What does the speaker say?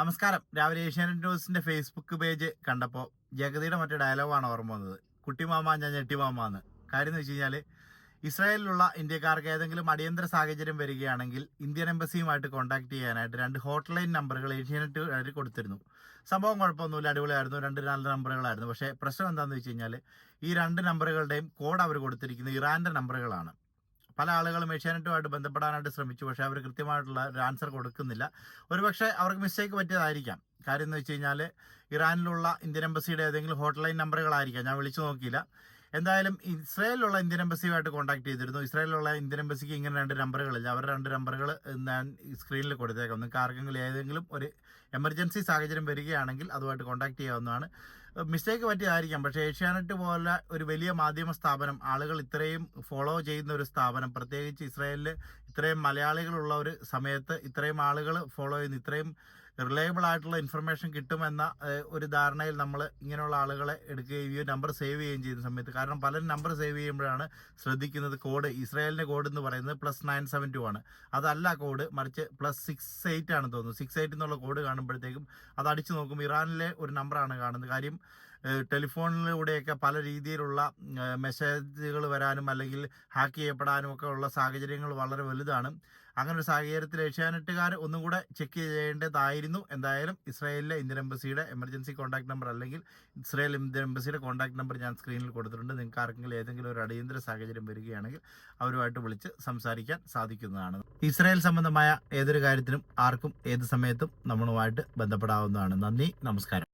നമസ്കാരം. രാവിലെ ഏഷ്യാനെറ്റ് ന്യൂസിന്റെ ഫേസ്ബുക്ക് പേജ് കണ്ടപ്പോൾ ജഗതിയുടെ മറ്റേ ഡയലോഗാണ് ഓർമ്മ വന്നത്. കുട്ടിമാമ ഞാൻ ഞെട്ടിമാമ എന്ന്. കാര്യം എന്ന് വെച്ച് കഴിഞ്ഞാൽ ഇസ്രായേലിലുള്ള ഇന്ത്യക്കാർക്ക് ഏതെങ്കിലും അടിയന്തര സാഹചര്യം വരികയാണെങ്കിൽ ഇന്ത്യൻ എംബസിയുമായിട്ട് കോൺടാക്ട് ചെയ്യാനായിട്ട് രണ്ട് ഹോട്ട്ലൈൻ നമ്പറുകൾ ഏഷ്യാനെറ്റ് അവർ കൊടുത്തിരുന്നു. സംഭവം കുഴപ്പമൊന്നുമില്ല അടിപൊളിയായിരുന്നു. രണ്ട് നാല് നമ്പറുകളായിരുന്നു പക്ഷേ പ്രശ്നം എന്താണെന്ന് വെച്ച് കഴിഞ്ഞാൽ ഈ രണ്ട് നമ്പറുകളുടെയും കോഡ് അവർ കൊടുത്തിരിക്കുന്നത് ഇറാന്റെ നമ്പറുകളാണ് പല ആളുകളും ഏഷ്യാനെറ്റുമായിട്ട് ബന്ധപ്പെടാനായിട്ട് ശ്രമിച്ചു. പക്ഷേ അവർ കൃത്യമായിട്ടുള്ള ഒരു ആൻസർ കൊടുക്കുന്നില്ല. ഒരുപക്ഷെ അവർക്ക് മിസ്റ്റേക്ക് പറ്റിയതായിരിക്കാം. കാര്യം എന്ന് വെച്ച് കഴിഞ്ഞാൽ ഇറാനിലുള്ള ഇന്ത്യൻ എംബസിയുടെ ഏതെങ്കിലും ഹോട്ട്ലൈൻ നമ്പറുകളായിരിക്കാം ഞാൻ വിളിച്ചു നോക്കിയില്ല. എന്തായാലും ഇസ്രായേലിലുള്ള ഇന്ത്യൻ എംബസിയുമായിട്ട് കോൺടാക്ട് ചെയ്തിരുന്നു. ഇസ്രായേലിലുള്ള ഇന്ത്യൻ എംബസിക്ക് ഇങ്ങനെ രണ്ട് നമ്പറുകളില്ല അവരുടെ രണ്ട് നമ്പറുകൾ ഞാൻ സ്ക്രീനിൽ കൊടുത്തേക്കാം. നിങ്ങൾക്ക് ആർക്കെങ്കിലും ഏതെങ്കിലും ഒരു എമർജൻസി സാഹചര്യം വരികയാണെങ്കിൽ അതുമായിട്ട് കോൺടാക്ട് ചെയ്യാവുന്നതാണ്. മിസ്റ്റേക്ക് പറ്റിയതായിരിക്കാം. പക്ഷേ ഏഷ്യാനെറ്റ് പോലെ ഒരു വലിയ മാധ്യമ സ്ഥാപനം ആളുകൾ ഇത്രയും ഫോളോ ചെയ്യുന്ന ഒരു സ്ഥാപനം പ്രത്യേകിച്ച് ഇസ്രായേലിൽ ഇത്രയും മലയാളികളുള്ള ഒരു സമയത്ത് ഇത്രയും ആളുകൾ ഫോളോ ചെയ്യുന്ന ഇത്രയും റിലയബിൾ ആയിട്ടുള്ള ഇൻഫർമേഷൻ കിട്ടുമെന്ന ഒരു ധാരണയിൽ നമ്മൾ ഇങ്ങനെയുള്ള ആളുകളെ എടുക്കുകയും നമ്പർ സേവ് ചെയ്യുകയും ചെയ്യുന്ന സമയത്ത്. കാരണം പലരും നമ്പർ സേവ് ചെയ്യുമ്പോഴാണ് ശ്രദ്ധിക്കുന്നത് കോഡ് ഇസ്രായേലിന്റെ കോഡ് എന്ന് പറയുന്നത് പ്ലസ് നയൻ സെവൻ ടു ആണ്. അതല്ല കോഡ് മറിച്ച് പ്ലസ് സിക്സ് എയ്റ്റ് ആണ് തോന്നുന്നു. സിക്സ് എയ്റ്റ് എന്നുള്ള കോഡ് കാണുമ്പോഴത്തേക്കും അത് അടിച്ചു നോക്കുമ്പോൾ ഇറാനിലെ ഒരു നമ്പറാണ് കാണുന്നത്. കാര്യം ടെലിഫോണിലൂടെയൊക്കെ പല രീതിയിലുള്ള മെസ്സേജുകൾ വരാനും അല്ലെങ്കിൽ ഹാക്ക് ചെയ്യപ്പെടാനും ഒക്കെ ഉള്ള സാഹചര്യങ്ങൾ വളരെ വലുതാണ്. അങ്ങനെ ഒരു സാഹചര്യത്തിൽ ഏഷ്യാനെറ്റുകാർ ഒന്നും കൂടെ ചെക്ക് ചെയ്യേണ്ടതായിരുന്നു. എന്തായാലും ഇസ്രായേലിലെ ഇന്ത്യൻ എംബസിയുടെ എമർജൻസി കോൺടാക്ട് നമ്പർ അല്ലെങ്കിൽ ഇസ്രായേൽ ഇന്ത്യൻ എംബസിയുടെ കോൺടാക്ട് നമ്പർ ഞാൻ സ്ക്രീനിൽ കൊടുത്തിട്ടുണ്ട്. നിങ്ങൾക്ക് ആർക്കെങ്കിലും ഏതെങ്കിലും ഒരു അടിയന്തര സാഹചര്യം വരികയാണെങ്കിൽ അവരുമായിട്ട് വിളിച്ച് സംസാരിക്കാൻ സാധിക്കുന്നതാണ്. ഇസ്രായേൽ സംബന്ധമായ ഏതൊരു കാര്യത്തിനും ആർക്കും ഏത് സമയത്തും നമ്മളുമായിട്ട് ബന്ധപ്പെടാവുന്നതാണ്. നന്ദി നമസ്കാരം.